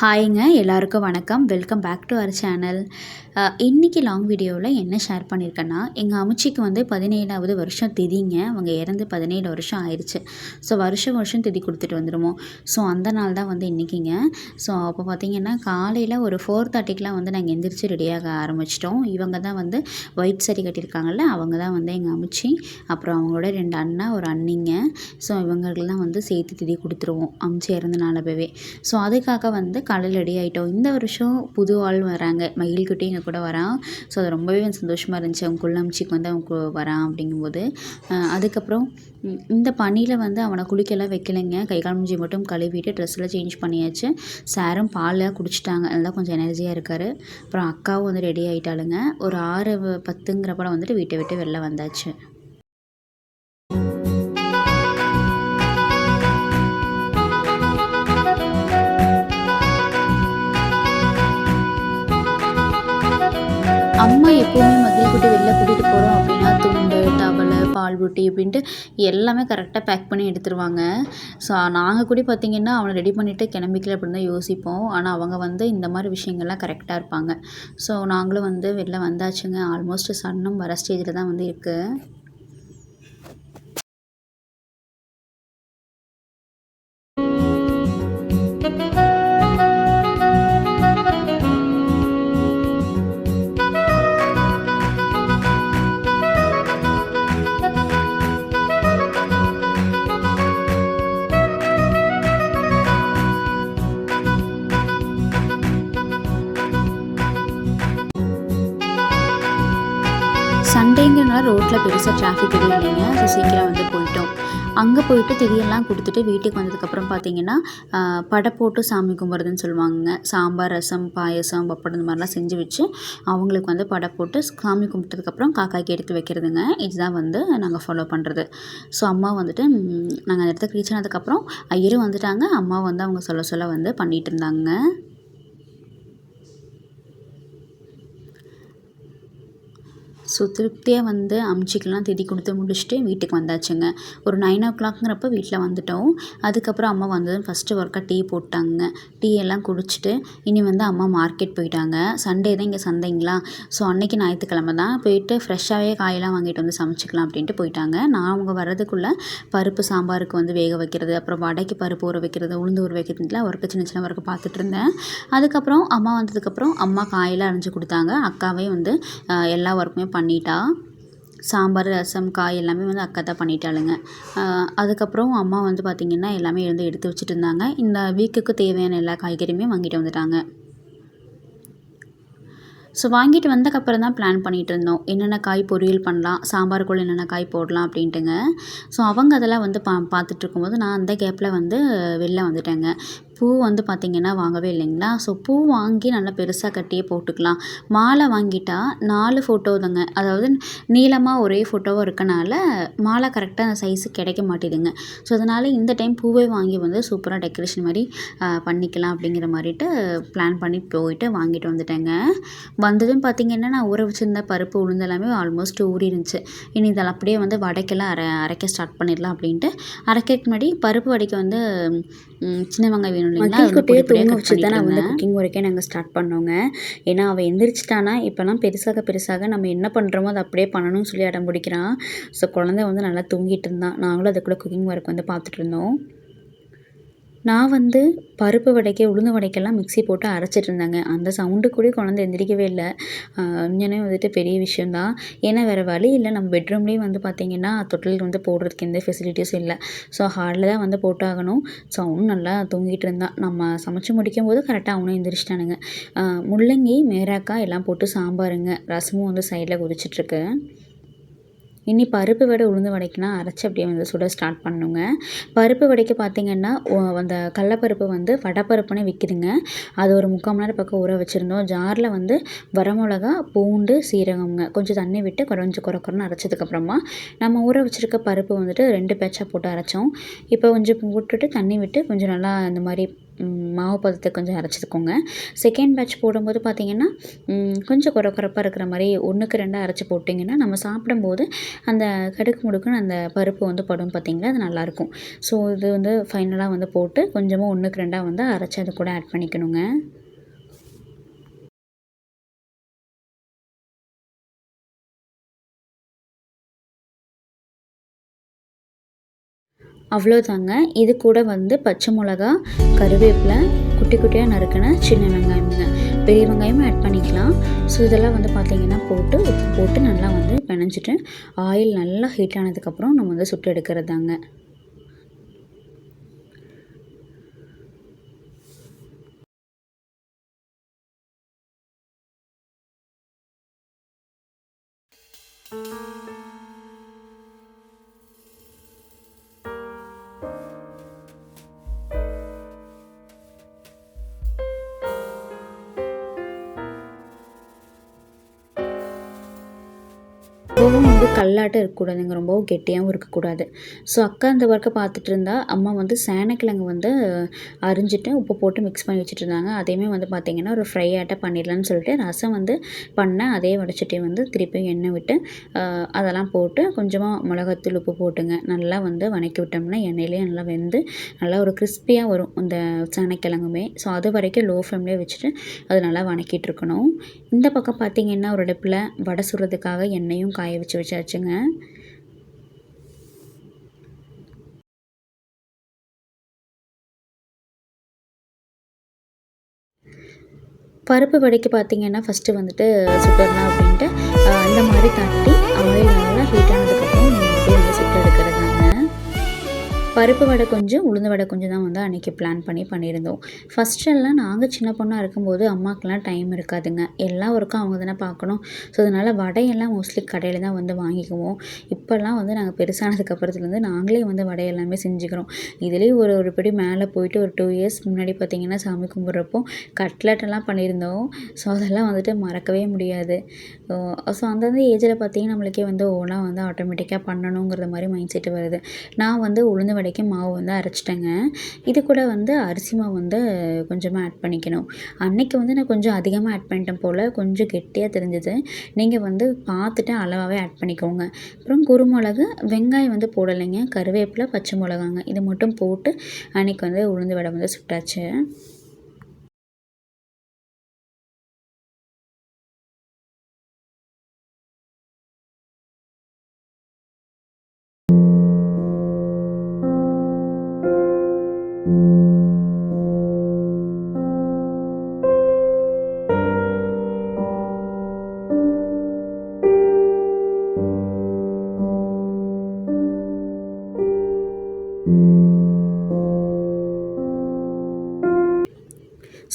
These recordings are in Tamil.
ஹாய்ங்க எல்லாருக்கும் வணக்கம். Welcome back to our channel இன்றைக்கி லாங் வீடியோவில் என்ன ஷேர் பண்ணியிருக்கேன்னா எங்கள் அமிச்சிக்கு வந்து பதினேழாவது வருஷம் திதிங்க. அவங்க இறந்து பதினேழு வருஷம் ஆயிடுச்சு ஸோ வருஷம் வருஷம் திதி கொடுத்துட்டு வந்துடுவோம் ஸோ அந்த நாள் தான் வந்து இன்றைக்கிங்க ஸோ அப்போ பார்த்திங்கன்னா காலையில் ஒரு ஃபோர் தேர்ட்டிக்கெலாம் வந்து நாங்கள் எந்திரிச்சு ரெடியாக ஆரம்பிச்சிட்டோம். இவங்க தான் வந்து ஒயிட் சரி கட்டியிருக்காங்கல்ல அவங்க தான் வந்து எங்கள் அமிச்சி அப்புறம் அவங்களோட ரெண்டு அண்ணா ஒரு அண்ணிங்க. ஸோ இவங்களுக்கெல்லாம் வந்து சேர்த்து திதி கொடுத்துருவோம். அமிச்சி இறந்த நாளவே ஸோ அதுக்காக வந்து காலையில் ரெடி ஆகிட்டோம் இந்த வருஷம் புது ஆள் வராங்க. மயில்குட்டி எங்கள் கூட வரான் ஸோ அது ரொம்பவே சந்தோஷமாக இருந்துச்சு. அவங்க குள்ளம்ச்சிக்கு வந்து அவங்க வரான் அப்படிங்கும்போது. அதுக்கப்புறம் இந்த பனியில் வந்து அவனை குளிக்கலாம் வைக்கலைங்க. கை கால் மூஞ்சி மட்டும் கழுவிட்டு ட்ரெஸ்ஸில் சேஞ்ச் பண்ணியாச்சு. சாரும் பாலில் குடிச்சிட்டாங்க. அதெல்லாம் கொஞ்சம் எனர்ஜியாக இருக்கார். அப்புறம் அக்காவும் வந்து ரெடி ஆகிட்டாளுங்க ஒரு ஆறு பத்துங்கிறப்பட வந்துட்டு வீட்டை விட்டு வெளில வந்தாச்சு. அம்மா எப்போவுமே மகிழ்குட்டி வெளில கூட்டிகிட்டு போகிறோம் அப்படின்னா துண்டு டவலு பால் புட்டி அப்படின்ட்டு எல்லாமே கரெக்டாக பேக் பண்ணி எடுத்துருவாங்க. ஸோ நாங்கள் கூட பார்த்திங்கன்னா அவனை ரெடி பண்ணிவிட்டு கிளம்பிக்கல அப்படின்னு தான் யோசிப்போம். ஆனால் அவங்க வந்து இந்த மாதிரி விஷயங்கள்லாம் கரெக்டாக இருப்பாங்க. ஸோ நாங்களும் வந்து வெளில வந்தாச்சுங்க. ஆல்மோஸ்ட் சன்னும் வர ஸ்டேஜில் தான் வந்து இருக்குது சண்டேங்கிறனால ரோட்டில் பெருசாக டிராஃபிக் எதுவும் இல்லைங்க. ஸோ சீக்கிரம் வந்து போயிட்டோம். அங்கே போயிட்டு திரியெல்லாம் கொடுத்துட்டு வீட்டுக்கு வந்ததுக்கப்புறம் பார்த்தீங்கன்னா படை போட்டு சாமி கும்பிட்றதுன்னு சொல்லுவாங்க சாம்பார் ரசம் பாயசம் பப்படம் இந்த மாதிரிலாம் செஞ்சு வச்சு அவங்களுக்கு வந்து படை போட்டு சாமி கும்பிட்டதுக்கப்புறம் காக்காய்க்கு எடுத்து வைக்கிறதுங்க. இதுதான் வந்து நாங்கள் ஃபாலோ பண்ணுறது ஸோ அம்மா வந்துட்டு நாங்கள் அந்த இடத்துக்கு ரீச் ஆனதுக்கப்புறம் ஐயரும் வந்துட்டாங்க. அம்மா வந்து அவங்க சொல்ல சொல்ல வந்து பண்ணிகிட்டு இருந்தாங்க ஸோ திருப்தியாக வந்து அம்ச்சிக்கெல்லாம் தேதி கொடுத்து முடிச்சுட்டு வீட்டுக்கு வந்தாச்சுங்க. ஒரு நைன் ஓ கிளாக்ங்கிறப்ப வீட்டில் வந்துவிட்டோம் அதுக்கப்புறம் அம்மா வந்ததும் ஃபஸ்ட்டு ஒர்க்காக டீ போட்டாங்க. டீ எல்லாம் குடிச்சிட்டு இனி வந்து அம்மா மார்க்கெட் போயிட்டாங்க. சண்டே தான் இங்கே சந்தைங்களா? ஸோ அன்றைக்கி ஞாயிற்றுக்கிழமை தான். போயிட்டு ஃப்ரெஷ்ஷாகவே காயெல்லாம் வாங்கிட்டு வந்து சமைச்சிக்கலாம் அப்படின்ட்டு போயிட்டாங்க. நான் அவங்க வர்றதுக்குள்ளே பருப்பு சாம்பாருக்கு வந்து வேக வைக்கிறது அப்புறம் வடைக்கு பருப்பு ஊற வைக்கிறது உளுந்து ஊற வைக்கிறதுலாம் ஒர்க்கு சின்ன சின்ன ஒர்க்கு பார்த்துட்டு இருந்தேன். அதுக்கப்புறம் அம்மா வந்ததுக்கப்புறம் அம்மா காயெல்லாம் அரைஞ்சி கொடுத்தாங்க. அக்காவே வந்து எல்லா ஒர்க்குமே பண்ணிட்டா? சாம்பார் ரசம் காய் எல்லாமே வந்து அக்கா தான் பண்ணிட்டாளுங்க. அதுக்கப்புறம் அம்மா வந்து பார்த்திங்கன்னா எல்லாமே எழுந்து எடுத்து வச்சுட்டு இருந்தாங்க இந்த வீக்குக்கு தேவையான எல்லா காய்கறியுமே வாங்கிட்டு வந்துட்டாங்க. ஸோ வாங்கிட்டு வந்தக்கப்புறம் தான் பிளான் பண்ணிகிட்டு இருந்தோம். என்னென்ன காய் பொரியல் பண்ணலாம் சாம்பாருக்குள்ள என்னென்ன காய் போடலாம் அப்படின்ட்டுங்க. ஸோ அவங்க அதெல்லாம் வந்து பா பார்த்துட்டு இருக்கும்போது நான் அந்த கேப்பில் வந்து வெளில வந்துட்டேங்க. பூ வந்து பார்த்திங்கன்னா வாங்கவே இல்லைங்களா? ஸோ பூ வாங்கி நல்லா பெருசாக கட்டியே போட்டுக்கலாம். மாலை வாங்கிட்டால் நாலு ஃபோட்டோ தாங்க. அதாவது நீளமாக ஒரே ஃபோட்டோவாக இருக்கனால மாலை கரெக்டாக அந்த சைஸு கிடைக்க மாட்டேதுங்க. ஸோ அதனால் இந்த டைம் பூவே வாங்கி வந்து சூப்பராக டெக்கரேஷன் மாதிரி பண்ணிக்கலாம் அப்படிங்கிற மாதிரிட்டு பிளான் பண்ணி போயிட்டு வாங்கிட்டு வந்துட்டேங்க. வந்ததும் பார்த்திங்கன்னா நான் ஊற வச்சுருந்த பருப்பு உளுந்து எல்லாமே ஆல்மோஸ்ட் ஊறிருந்துச்சு. இனி இதெல்லாம் அப்படியே வந்து வடைக்கெல்லாம் அரை அரைக்க ஸ்டார்ட் பண்ணிடலாம் அப்படின்ட்டு அரைக்கிறதுக்கு முன்னாடி பருப்பு வடைக்க வந்து சின்ன வெங்காயம் வேணும் இல்லைங்களா? குட்டியே தூங்க வச்சு தான் நான் வந்து குக்கிங் ஒர்க்கே நாங்கள் ஸ்டார்ட் பண்ணோங்க. ஏன்னா அவள் எந்திரிச்சிட்டானா இப்போலாம் பெருசாக பெருசாக நம்ம என்ன பண்ணுறோமோ அதை அப்படியே பண்ணணும்னு சொல்லி அடம் பிடிக்கிறான். ஸோ குழந்தை வந்து நல்லா தூங்கிட்டு இருந்தான். நாங்களும் அதுக்குள்ளே குக்கிங் ஒர்க் வந்து பார்த்துட்டு இருந்தோம். நான் வந்து பருப்பு வடைக்க உளுந்து வடைக்கெல்லாம் மிக்ஸி போட்டு அரைச்சிட்டு இருந்தாங்க அந்த சவுண்டு கூட குழந்தை எந்திரிக்கவே இல்லை. உண்மையானே வந்துட்டு பெரிய விஷயந்தான் ஏன்னா வேறு வழி இல்லை. நம்ம பெட்ரூம்லேயும் வந்து பார்த்திங்கன்னா தொட்டில் வந்து போடுறதுக்கு எந்த ஃபெசிலிட்டிஸும் இல்லை. ஸோ ஹாலில் தான் வந்து போட்டாகணும். ஸோ அவனும் நல்லா தூங்கிட்டு இருந்தான். நம்ம சமைச்சு முடிக்கும் போது கரெக்டாக அவனும் எந்திரிச்சிட்டானுங்க. முள்ளங்கி மேராக்காய் எல்லாம் போட்டு சாம்பாருங்க. ரசமும் வந்து சைடில் கொதிச்சிட்ருக்கு இனி பருப்பு வடை உளுந்து வடைக்குனா அரைச்சி அப்படியே வந்து சுட ஸ்டார்ட் பண்ணுங்க. பருப்பு வடைக்கு பார்த்திங்கன்னா அந்த கடலப்பருப்பு வந்து வடைப்பருப்புனே விற்கிதுங்க அது ஒரு முக்கால் மணி நேரம் பக்கம் ஊற வச்சுருந்தோம். ஜாரில் வந்து வரமிளகா பூண்டு சீரகம்ங்க. கொஞ்சம் தண்ணி விட்டு குறைஞ்சி குறைக்குறன்னு அரைச்சதுக்கப்புறமா நம்ம ஊற வச்சுருக்க பருப்பு வந்துட்டு ரெண்டு பேச்சாக போட்டு அரைச்சோம். இப்போ கொஞ்சம் போட்டுட்டு தண்ணி விட்டு கொஞ்சம் நல்லா இந்த மாதிரி மாவு பதத்தை கொஞ்சம் அரைச்சிக்கோங்க செகண்ட் பேட்ச் போடும்போது பார்த்திங்கன்னா கொஞ்சம் குறை குறைப்பாக இருக்கிற மாதிரி ஒன்றுக்கு ரெண்டாக அரைச்சி போட்டிங்கன்னா நம்ம சாப்பிடும்போது அந்த கடுக்கு முடுக்குன்னு அந்த பருப்பு வந்து படும் பார்த்திங்களா அது நல்லாயிருக்கும் ஸோ இது வந்து ஃபைனலாக வந்து போட்டு கொஞ்சமாக ஒன்றுக்கு ரெண்டாக வந்து அரைச்சி அது கூட ஆட் பண்ணிக்கணுங்க. அவ்வளோதாங்க இது கூட வந்து பச்சை மிளகா கருவேப்பிலை குட்டி குட்டியாக நறுக்கின சின்ன வெங்காயமுங்க. பெரிய வெங்காயமும் ஆட் பண்ணிக்கலாம். ஸோ இதெல்லாம் வந்து பார்த்திங்கன்னா போட்டு உப்பு போட்டு நல்லா வந்து பிணைஞ்சிட்டு ஆயில் நல்லா ஹீட் ஆனதுக்கப்புறம் நம்ம வந்து சுட்டு எடுக்கிறது தாங்க எப்போவும் வந்து கல்லாட்டம் இருக்கக்கூடாதுங்க. ரொம்பவும் கெட்டியாகவும் இருக்கக்கூடாது. ஸோ அக்கா இந்த ஒர்க்கை பார்த்துட்டு இருந்தா அம்மா வந்து சேனக்கிழங்கு வந்து அரிஞ்சிட்டு உப்பு போட்டு மிக்ஸ் பண்ணி வச்சுட்டு இருந்தாங்க அதையுமே வந்து பார்த்திங்கன்னா ஒரு ஃப்ரை ஆட்டை பண்ணிடலான்னு சொல்லிட்டு ரசம் வந்து பண்ணேன் அதே வடைச்சிட்டே வந்து திருப்பி எண்ணெய் விட்டு அதெல்லாம் போட்டு கொஞ்சமாக மிளகாத்தூள் உப்பு போட்டுங்க. நல்லா வந்து வணக்கி விட்டோம்னா எண்ணெயிலே நல்லா வெந்து நல்லா ஒரு கிறிஸ்பியாக வரும் இந்த சேனக்கிழங்குமே. ஸோ அது வரைக்கும் லோ ஃப்ளேம்லேயே வச்சுட்டு அது நல்லா வணக்கிட்டு இருக்கணும் இந்த பக்கம் பார்த்திங்கன்னா ஒரு அடுப்பில் வடை சுடுறதுக்காக எண்ணெயும் காய் வச்சு வச்சாச்சுங்க. பருப்பு வடைக்கு பார்த்தீங்கன்னா ஃபஸ்ட்டு வந்துட்டு சுட்டர்னா அப்படின்ட்டு இந்த மாதிரி தட்டி ஆயில் நல்லா ஹீட்டாக பருப்பு வடை கொஞ்சம் உளுந்து வடை கொஞ்சம் தான் வந்து அன்றைக்கி பிளான் பண்ணி பண்ணியிருந்தோம். ஃபஸ்ட்டெல்லாம் நாங்கள் சின்ன பொண்ணாக இருக்கும்போது அம்மாக்கெலாம் டைம் இருக்காதுங்க. எல்லா ஒர்க்கும் அவங்க தானே பார்க்கணும். ஸோ அதனால் வடையெல்லாம் மோஸ்ட்லி கடையில் தான் வந்து வாங்கிக்குவோம். இப்போல்லாம் வந்து நாங்கள் பெருசானதுக்கப்புறத்துலேருந்து நாங்களே வந்து வடை எல்லாமே செஞ்சுக்கிறோம். இதுலேயும் ஒரு ஒரு படி மேலே போயிட்டு ஒரு டூ இயர்ஸ் முன்னாடி பார்த்திங்கன்னா சாமி கும்பிட்றப்போ கட்லட்டெல்லாம் பண்ணியிருந்தோம். ஸோ அதெல்லாம் வந்துட்டு மறக்கவே முடியாது. ஸோ அந்தந்த ஏஜில் பார்த்திங்கன்னா நம்மளுக்கே வந்து ஓனாக வந்து ஆட்டோமேட்டிக்காக பண்ணணுங்கிற மாதிரி மைண்ட் செட்டு வருது. நான் வந்து உளுந்து வடைக்கு மாவு வந்து அரைச்சிட்டேங்க. இது கூட வந்து அரிசி மாவு வந்து கொஞ்சமாக ஆட் பண்ணிக்கணும். அன்னைக்கு வந்து நான் கொஞ்சம் அதிகமாக ஆட் பண்ணிட்டேன் போல் கொஞ்சம் கெட்டியாக தெரிஞ்சது. நீங்கள் வந்து பார்த்துட்டு அளவாகவே ஆட் பண்ணிக்கோங்க. அப்புறம் குருமிளகு வெங்காயம் வந்து போடலைங்க. கருவேப்பிலை பச்சை மிளகாங்க. இது மட்டும் போட்டு அன்றைக்கி வந்து உளுந்து வடை வந்து சுட்டாச்சு.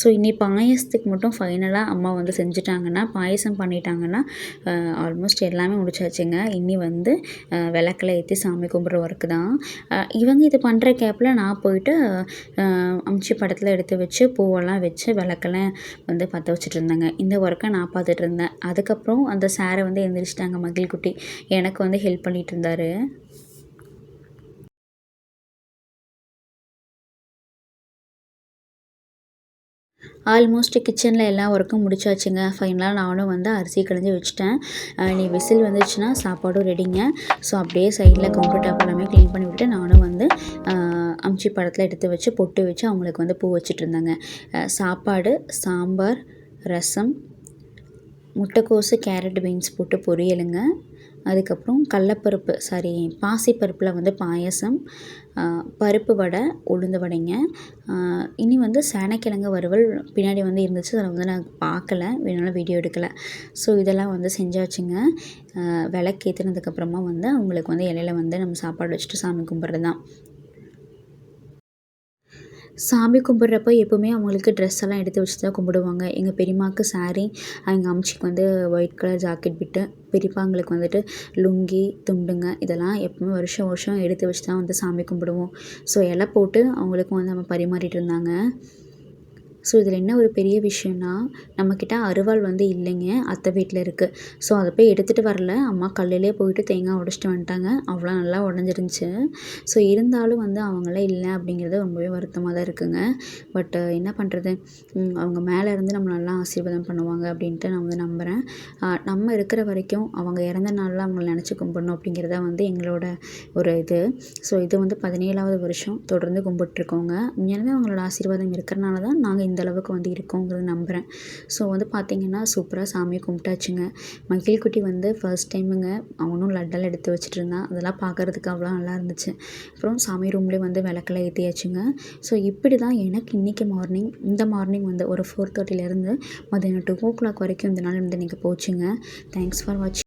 ஸோ இனி பாயசத்துக்கு மட்டும் ஃபைனலாக அம்மா வந்து செஞ்சுட்டாங்கன்னா பாயசம் பண்ணிட்டாங்கன்னா ஆல்மோஸ்ட் எல்லாமே முடிச்சாச்சுங்க. இனி வந்து விளக்கில் ஏற்றி சாமி கும்பிட்ற ஒர்க்கு தான். இவங்க இது பண்ணுற கேப்பில் நான் போயிட்டு அம்ச்சி படத்தில் எடுத்து வச்சு பூவெல்லாம் வச்சு விளக்கெல்லாம் வந்து பற்ற வச்சுட்டு இருந்தாங்க. இந்த ஒர்க்கை நான் பார்த்துட்டு இருந்தேன். அதுக்கப்புறம் அந்த சாரை வந்து எழுந்திரிச்சிட்டாங்க மகிழ் குட்டி எனக்கு வந்து ஹெல்ப் பண்ணிகிட்டு இருந்தார். ஆல்மோஸ்ட் கிச்சனில் எல்லா ஒர்க்கும் முடிச்சாச்சுங்க. ஃபைனலாக நானும் வந்து அரிசி கழிஞ்சு வச்சுட்டேன். நீ விசில் வந்துச்சுன்னா சாப்பாடும் ரெடிங்க ஸோ அப்படியே சைடில் கவுண்டர் டாப் எல்லாமே க்ளீன் பண்ணி விட்டு நானும் வந்து அம்ச்சி படத்தில் எடுத்து வச்சு பொட்டு வச்சு அவங்களுக்கு வந்து பூ வச்சுட்டு இருந்தாங்க. சாப்பாடு சாம்பார் ரசம் முட்டைக்கோசு கேரட் பீன்ஸ் போட்டு பொரியலுங்க. அதுக்கப்புறம் கடலப்பருப்பு சாரி பாசிப்பருப்பில் வந்து பாயசம் பருப்பு வடை உளுந்து வடைங்க. இனி வந்து சேனக்கிழங்கு வறுவல் பின்னாடி வந்து இருந்துச்சு. அதில் வந்து நான் பார்க்கல. வேணாலும் வீடியோ எடுக்கலை. ஸோ இதெல்லாம் வந்து செஞ்சாச்சுங்க. விளக்கு ஏற்றுனதுக்கப்புறமா வந்து அவங்களுக்கு வந்து இலையில வந்து நம்ம சாப்பாடு வச்சுட்டு சாமி கும்பிட்றது தான் சாமி கும்பிட்றப்ப எப்போவுமே அவங்களுக்கு ட்ரெஸ் எல்லாம் எடுத்து வச்சு தான் கும்பிடுவாங்க. எங்கள் பெரியமாவுக்கு சாரீ எங்கள் அம்ச்சிக்கு வந்து ஒயிட் கலர் ஜாக்கெட் பிட்டு பெரியப்பாங்களுக்கு வந்துட்டு லுங்கி துண்டுங்க இதெல்லாம் எப்பவுமே வருஷம் வருஷம் எடுத்து வச்சு தான் வந்து சாமி கும்பிடுவோம். ஸோ இலை போட்டு அவங்களுக்கும் வந்து நம்ம பரிமாறிட்டு இருந்தாங்க. ஸோ இதில் என்ன ஒரு பெரிய விஷயம்னா நம்மக்கிட்ட அருவாள் வந்து இல்லைங்க அத்தை வீட்டில் இருக்குது ஸோ அதை போய் எடுத்துகிட்டு வரல. அம்மா கல்லிலே போயிட்டு தேங்காய் உடச்சிட்டு வந்துட்டாங்க. அவ்வளோ நல்லா உடஞ்சிருந்துச்சு. ஸோ இருந்தாலும் வந்து அவங்களே இல்லை அப்படிங்கிறது ரொம்பவே வருத்தமாக தான் இருக்குங்க. பட் என்ன பண்ணுறது அவங்க மேலே இருந்து நம்ம நல்லா ஆசீர்வாதம் பண்ணுவாங்க அப்படின்ட்டு நான் வந்து நம்புகிறேன் நம்ம இருக்கிற வரைக்கும் அவங்க இறந்த நாளில் அவங்கள நினச்சி கும்பிடணும் அப்படிங்கிறத வந்து எங்களோட ஒரு இது. ஸோ இது வந்து பதினேழாவது வருஷம். தொடர்ந்து கும்பிட்டுருக்கோங்க. உண்மையாலுமே அவங்களோட ஆசீர்வாதம் இருக்கிறனால தான் நாங்கள் இந்த அளவுக்கு வந்து இருக்கோங்கிறது நம்புகிறேன் ஸோ வந்து பார்த்திங்கன்னா சூப்பராக சாமியை கும்பிட்டாச்சுங்க. மகிழ்குட்டி வந்து ஃபர்ஸ்ட் டைமுங்க அவனும் லட்டெல்லாம் எடுத்து வச்சுட்டு இருந்தான். அதெல்லாம் பார்க்குறதுக்கு அவ்வளோ நல்லா இருந்துச்சு. அப்புறம் சாமி ரூம்லேயே வந்து விளக்கெல்லாம் ஏற்றியாச்சுங்க ஸோ இப்படி தான் எனக்கு இன்றைக்கி மார்னிங் இந்த மார்னிங் வந்து ஒரு ஃபோர் தேர்ட்டிலேருந்து மதியானம் டூ ஓ கிளாக் வரைக்கும் இந்த நாள் வந்து இன்றைக்கி போச்சுங்க. தேங்க்ஸ் ஃபார் வாட்சிங்